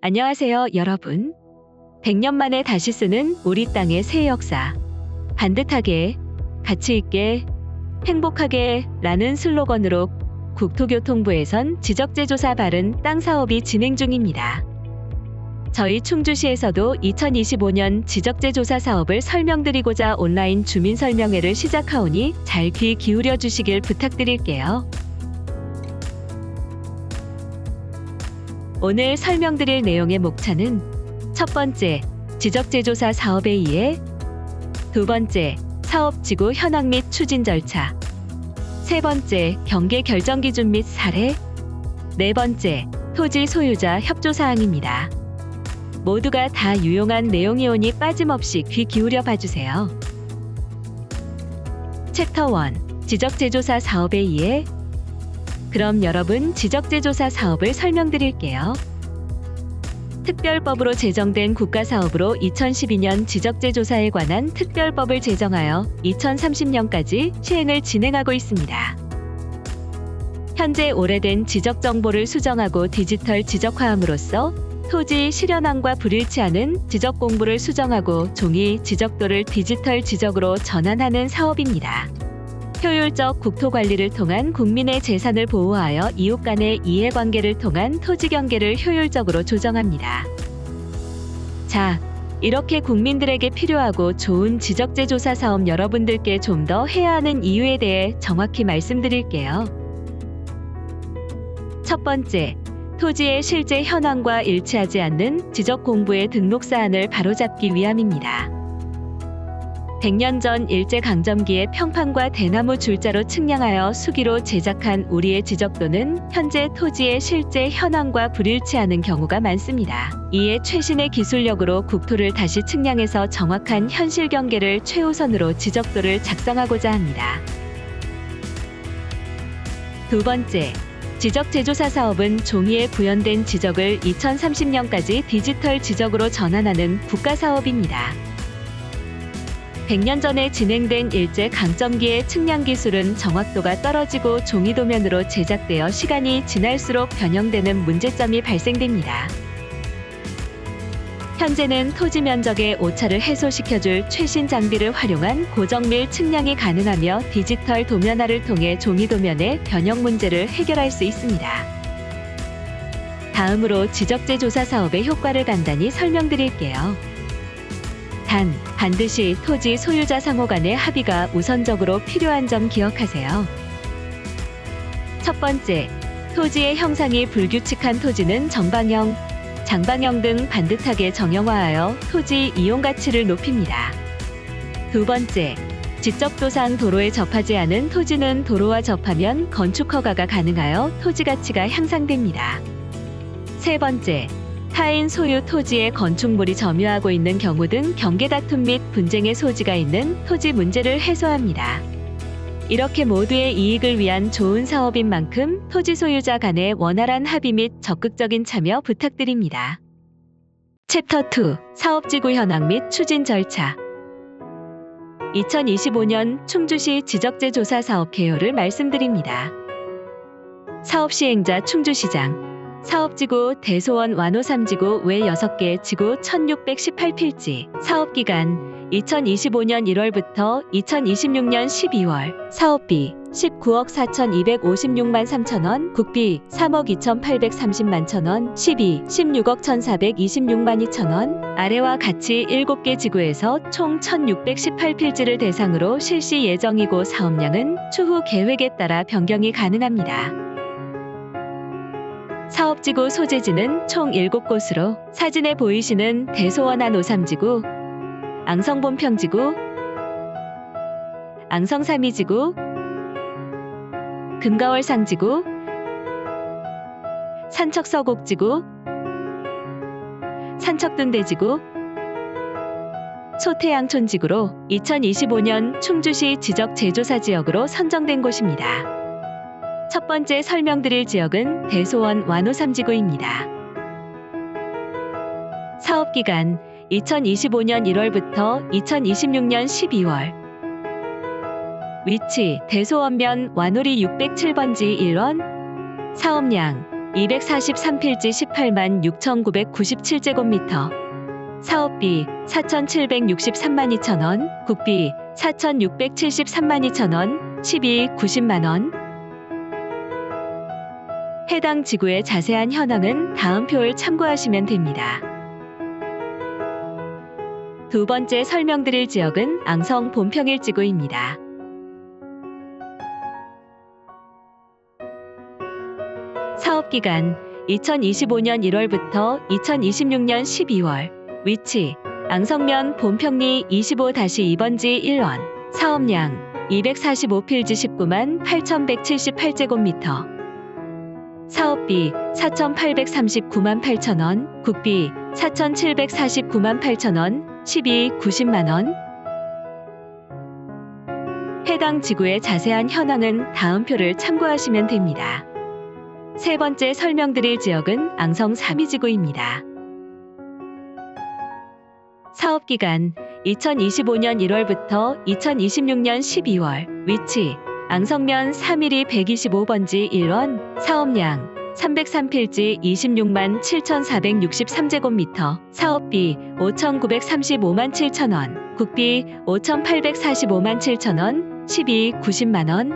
안녕하세요, 여러분. 100년 만에 다시 쓰는 우리 땅의 새 역사. 반듯하게, 가치 있게, 행복하게 라는 슬로건으로 국토교통부에선 지적재 조사 바른 땅 사업이 진행 중입니다. 저희 충주시에서도 2025년 지적재 조사 사업을 설명드리고자 온라인 주민 설명회를 시작하오니 잘 귀 기울여 주시길 부탁드릴게요. 오늘 설명드릴 내용의 목차는 첫 번째, 지적재조사 사업에 의해 두 번째, 사업지구 현황 및 추진 절차 세 번째, 경계 결정 기준 및 사례 네 번째, 토지 소유자 협조 사항입니다. 모두가 다 유용한 내용이오니 빠짐없이 귀 기울여 봐주세요. 챕터 1 지적재조사 사업에 의해 그럼 여러분 지적재조사 사업을 설명드릴게요. 특별법으로 제정된 국가사업으로 2012년 지적재조사에 관한 특별법을 제정하여 2030년까지 시행을 진행하고 있습니다. 현재 오래된 지적 정보를 수정하고 디지털 지적화함으로써 토지 실현함과 불일치하는 지적 공부를 수정하고 종이 지적도를 디지털 지적으로 전환하는 사업입니다. 효율적 국토 관리를 통한 국민의 재산을 보호하여 이웃 간의 이해관계를 통한 토지 경계를 효율적으로 조정합니다. 자, 이렇게 국민들에게 필요하고 좋은 지적재 조사 사업 여러분들께 좀 더 해야 하는 이유에 대해 정확히 말씀드릴게요. 첫 번째, 토지의 실제 현황과 일치하지 않는 지적 공부의 등록 사안을 바로잡기 위함입니다. 100년 전 일제강점기에 평판과 대나무 줄자로 측량하여 수기로 제작한 우리의 지적도는 현재 토지의 실제 현황과 불일치하는 경우가 많습니다. 이에 최신의 기술력으로 국토를 다시 측량해서 정확한 현실 경계를 최우선으로 지적도를 작성하고자 합니다. 두 번째, 지적 제조사 사업은 종이에 구현된 지적을 2030년까지 디지털 지적으로 전환하는 국가 사업입니다. 100년 전에 진행된 일제 강점기의 측량 기술은 정확도가 떨어지고 종이 도면으로 제작되어 시간이 지날수록 변형되는 문제점이 발생됩니다. 현재는 토지 면적의 오차를 해소시켜줄 최신 장비를 활용한 고정밀 측량이 가능하며 디지털 도면화를 통해 종이 도면의 변형 문제를 해결할 수 있습니다. 다음으로 지적재 조사 사업의 효과를 간단히 설명드릴게요. 단, 반드시 토지 소유자 상호 간의 합의가 우선적으로 필요한 점 기억하세요. 첫 번째, 토지의 형상이 불규칙한 토지는 정방형, 장방형 등 반듯하게 정형화하여 토지 이용 가치를 높입니다. 두 번째, 지적도상 도로에 접하지 않은 토지는 도로와 접하면 건축 허가가 가능하여 토지 가치가 향상됩니다. 세 번째, 타인 소유 토지에 건축물이 점유하고 있는 경우 등 경계 다툼 및 분쟁의 소지가 있는 토지 문제를 해소합니다. 이렇게 모두의 이익을 위한 좋은 사업인 만큼 토지 소유자 간의 원활한 합의 및 적극적인 참여 부탁드립니다. 챕터 2 사업지구 현황 및 추진 절차 2025년 충주시 지적재 조사 사업 개요를 말씀드립니다. 사업 시행자 충주시장 사업지구 대소원 완호 3지구 외 6개 지구 1618필지. 사업기간 2025년 1월부터 2026년 12월. 사업비 19억 4,256만 3천원. 국비 3억 2,830만 천원. 12 16억 1,426만 2천원. 아래와 같이 7개 지구에서 총 1,618필지를 대상으로 실시 예정이고 사업량은 추후 계획에 따라 변경이 가능합니다. 사업지구 소재지는 총 7곳으로 사진에 보이시는 대소원 한 오삼지구, 앙성본평지구, 앙성삼이지구, 금가월상지구, 산척서곡지구, 산척둔대지구, 소태양촌지구로 2025년 충주시 지적 제조사 지역으로 선정된 곳입니다. 첫 번째 설명드릴 지역은 대소원 완호 3지구입니다. 사업 기간 2025년 1월부터 2026년 12월 위치 대소원면 완호리 607번지 1원 사업량 243필지 18만 6,997제곱미터. 사업비 4,763만 2천원, 국비 4,673만 2천원, 12 90만원. 해당 지구의 자세한 현황은 다음 표를 참고하시면 됩니다. 두 번째 설명드릴 지역은 앙성 본평일 지구입니다. 사업기간 2025년 1월부터 2026년 12월 위치 앙성면 본평리 25-2번지 1원 사업량 245필지 19만 8,178제곱미터 사업비 4,839만 8천원 국비 4,749만 8천원 12 90만원 해당 지구의 자세한 현황은 다음 표를 참고하시면 됩니다. 세 번째 설명드릴 지역은 앙성 3위 지구입니다. 사업기간 2025년 1월부터 2026년 12월 위치 앙성면 3일이 125번지 1원 사업량 303필지 26만 7,463제곱미터 사업비 5,935만 7천원 국비 5,845만 7천원 12 90만원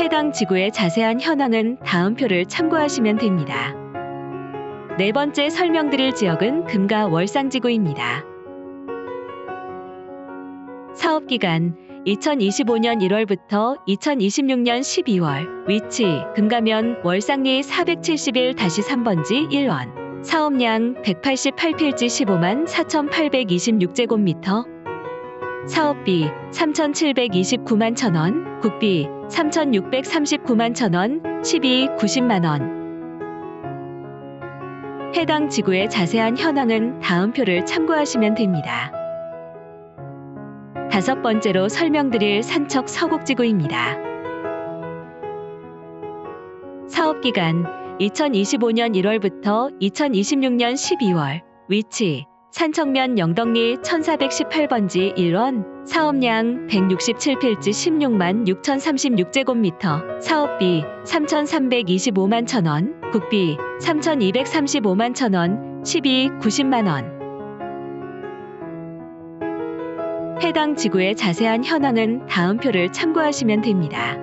해당 지구의 자세한 현황은 다음 표를 참고하시면 됩니다. 네 번째 설명드릴 지역은 금가 월상지구입니다. 사업 기간 2025년 1월부터 2026년 12월 위치 금가면 월상리 471-3번지 1원 사업량 188필지 15만 4,826제곱미터 사업비 3,729만 천원 국비 3,639만 천원 12 90만원 해당 지구의 자세한 현황은 다음 표를 참고하시면 됩니다. 다섯 번째로 설명드릴 산척 서곡지구입니다. 사업기간 2025년 1월부터 2026년 12월 위치 산청면 영덕리 1418번지 1원 사업량 167필지 16만 6036제곱미터 사업비 3,325만 천원 국비 3,235만 천원 12 90만원 해당 지구의 자세한 현황은 다음 표를 참고하시면 됩니다.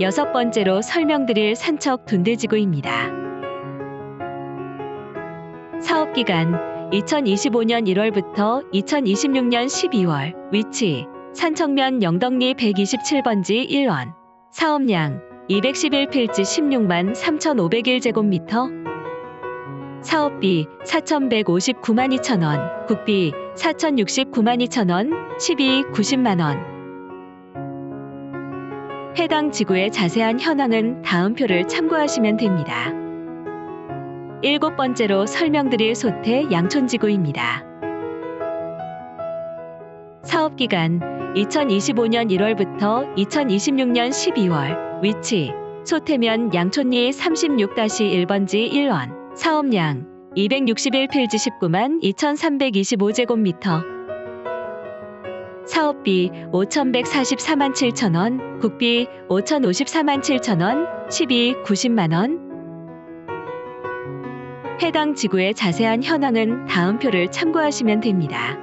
여섯 번째로 설명드릴 산척 둔대지구입니다. 사업기간 2025년 1월부터 2026년 12월 위치 산청면 영덕리 127번지 1원 사업량 211필지 16만 3,501제곱미터 사업비 4,159만 2천원 국비 4,069만 2천원 12 90만원 해당 지구의 자세한 현황은 다음 표를 참고하시면 됩니다. 일곱 번째로 설명드릴 소태 양촌지구입니다. 사업기간 2025년 1월부터 2026년 12월 위치 소태면 양촌리 36-1번지 1원 사업량 261필지 19만 2325제곱미터 사업비 5144만 7천원 국비 5054만 7천원 12 90만원 해당 지구의 자세한 현황은 다음 표를 참고하시면 됩니다.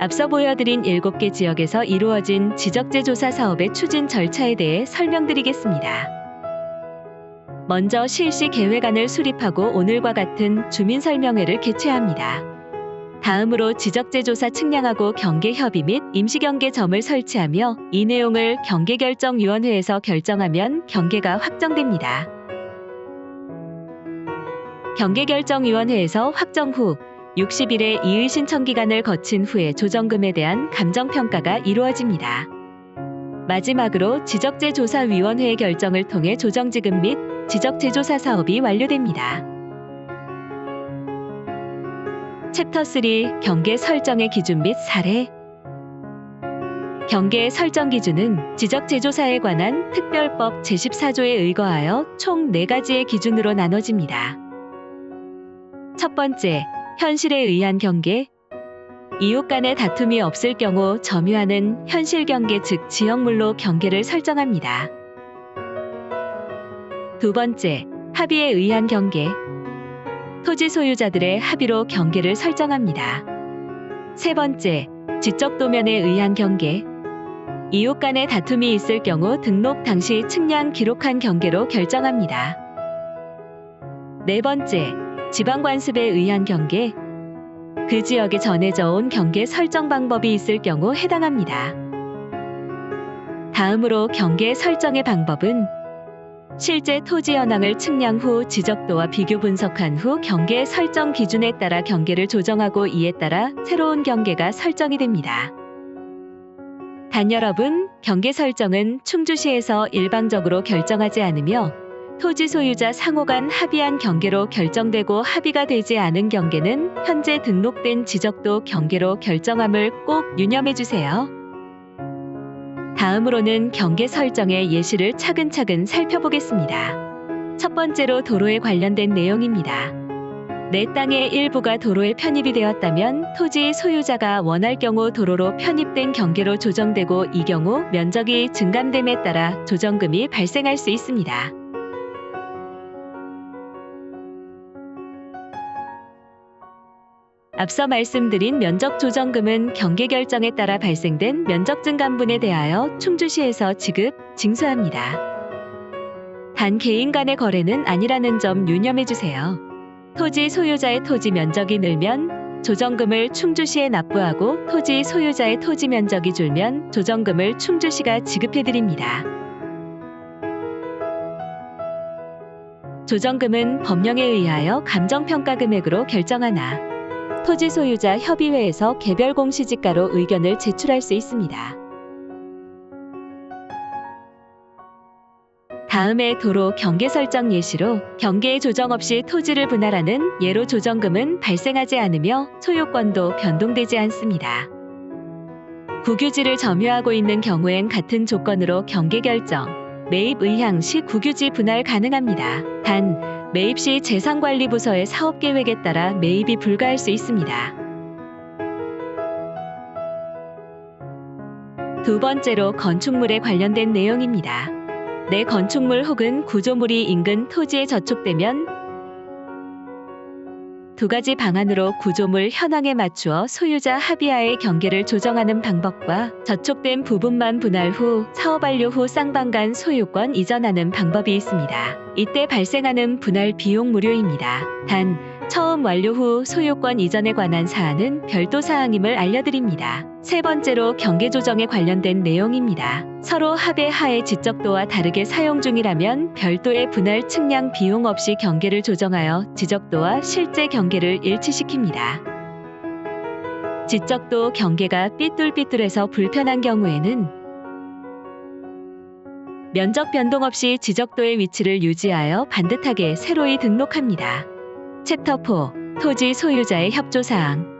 앞서 보여드린 7개 지역에서 이루어진 지적재 조사 사업의 추진 절차에 대해 설명드리겠습니다. 먼저 실시 계획안을 수립하고 오늘과 같은 주민 설명회를 개최합니다. 다음으로 지적재 조사 측량하고 경계 협의 및 임시경계점을 설치하며 이 내용을 경계결정위원회에서 결정하면 경계가 확정됩니다. 경계결정위원회에서 확정 후 60일의 이의 신청 기간을 거친 후에 조정금에 대한 감정평가가 이루어집니다. 마지막으로 지적재조사위원회의 결정을 통해 조정지급 및 지적재조사 사업이 완료됩니다. 챕터 3 경계 설정의 기준 및 사례 경계 설정 기준은 지적재조사에 관한 특별법 제14조에 의거하여 총 4가지의 기준으로 나눠집니다. 첫 번째, 현실에 의한 경계. 이웃 간의 다툼이 없을 경우 점유하는 현실 경계 즉 지역물로 경계를 설정합니다. 두 번째, 합의에 의한 경계. 토지 소유자들의 합의로 경계를 설정합니다. 세 번째, 지적 도면에 의한 경계. 이웃 간의 다툼이 있을 경우 등록 당시 측량 기록한 경계로 결정합니다. 네 번째, 지방 관습에 의한 경계. 그 지역에 전해져 온 경계 설정 방법이 있을 경우 해당합니다. 다음으로 경계 설정의 방법은 실제 토지 현황을 측량 후 지적도와 비교 분석한 후 경계 설정 기준에 따라 경계를 조정하고 이에 따라 새로운 경계가 설정이 됩니다. 단 여러분, 경계 설정은 충주시에서 일방적으로 결정하지 않으며 토지 소유자 상호 간 합의한 경계로 결정되고 합의가 되지 않은 경계는 현재 등록된 지적도 경계로 결정함을 꼭 유념해 주세요. 다음으로는 경계 설정의 예시를 차근차근 살펴보겠습니다. 첫 번째로 도로에 관련된 내용입니다. 내 땅의 일부가 도로에 편입이 되었다면 토지 소유자가 원할 경우 도로로 편입된 경계로 조정되고 이 경우 면적이 증감됨에 따라 조정금이 발생할 수 있습니다. 앞서 말씀드린 면적 조정금은 경계 결정에 따라 발생된 면적 증감분에 대하여 충주시에서 지급, 징수합니다. 단 개인 간의 거래는 아니라는 점 유념해 주세요. 토지 소유자의 토지 면적이 늘면 조정금을 충주시에 납부하고 토지 소유자의 토지 면적이 줄면 조정금을 충주시가 지급해 드립니다. 조정금은 법령에 의하여 감정평가 금액으로 결정하나 토지 소유자 협의회에서 개별 공시지가로 의견을 제출할 수 있습니다. 다음에 도로 경계 설정 예시로 경계의 조정 없이 토지를 분할하는 예로 조정금은 발생하지 않으며 소유권도 변동되지 않습니다. 국유지를 점유하고 있는 경우엔 같은 조건으로 경계 결정, 매입 의향 시 국유지 분할 가능합니다. 단 매입 시 재산관리부서의 사업 계획에 따라 매입이 불가할 수 있습니다. 두 번째로 건축물에 관련된 내용입니다. 내 건축물 혹은 구조물이 인근 토지에 저촉되면 두 가지 방안으로 구조물 현황에 맞추어 소유자 합의하에 경계를 조정하는 방법과 저촉된 부분만 분할 후 사업 완료 후 쌍방 간 소유권 이전하는 방법이 있습니다. 이때 발생하는 분할 비용 무료입니다. 단 처음 완료 후 소유권 이전에 관한 사안은 별도 사항임을 알려드립니다. 세 번째로 경계 조정에 관련된 내용입니다. 서로 합의 하에 지적도와 다르게 사용 중이라면 별도의 분할 측량 비용 없이 경계를 조정하여 지적도와 실제 경계를 일치시킵니다. 지적도 경계가 삐뚤삐뚤해서 불편한 경우에는 면적 변동 없이 지적도의 위치를 유지하여 반듯하게 새로이 등록합니다. 챕터 4 토지 소유자의 협조사항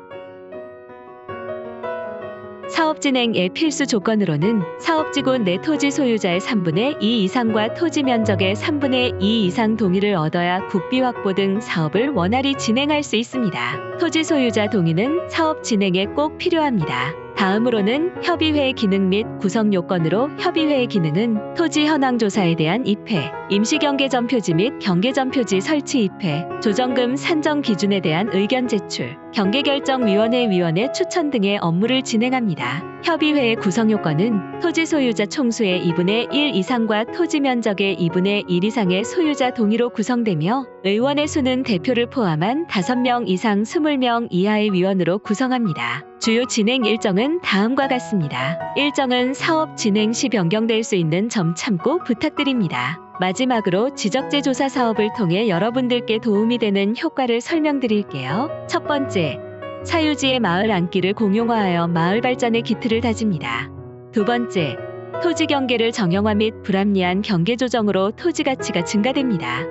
사업 진행의 필수 조건으로는 사업지구 내 토지 소유자의 3분의 2 이상과 토지 면적의 3분의 2 이상 동의를 얻어야 국비 확보 등 사업을 원활히 진행할 수 있습니다. 토지 소유자 동의는 사업 진행에 꼭 필요합니다. 다음으로는 협의회 기능 및 구성 요건으로 협의회의 기능은 토지 현황 조사에 대한 입회, 임시 경계점 표지 및 경계점 표지 설치 입회, 조정금 산정 기준에 대한 의견 제출, 경계결정위원회 위원회 추천 등의 업무를 진행합니다. 협의회의 구성 요건은 토지 소유자 총수의 2분의 1 이상과 토지 면적의 2분의 1 이상의 소유자 동의로 구성되며 의원의 수는 대표를 포함한 5명 이상 20명 이하의 위원으로 구성합니다. 주요 진행 일정은 다음과 같습니다. 일정은 사업 진행 시 변경될 수 있는 점 참고 부탁드립니다. 마지막으로 지적재 조사 사업을 통해 여러분들께 도움이 되는 효과를 설명드릴게요. 첫 번째, 사유지의 마을 안기를 공용화하여 마을 발전의 기틀을 다집니다. 두 번째, 토지 경계를 정형화 및 불합리한 경계 조정으로 토지 가치가 증가됩니다.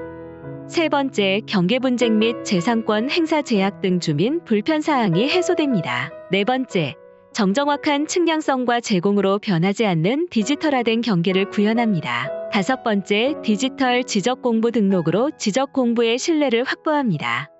세 번째, 경계 분쟁 및 재산권 행사 제약 등 주민 불편 사항이 해소됩니다. 네 번째, 정정확한 측량성과 제공으로 변하지 않는 디지털화된 경계를 구현합니다. 다섯 번째, 디지털 지적 공부 등록으로 지적 공부의 신뢰를 확보합니다.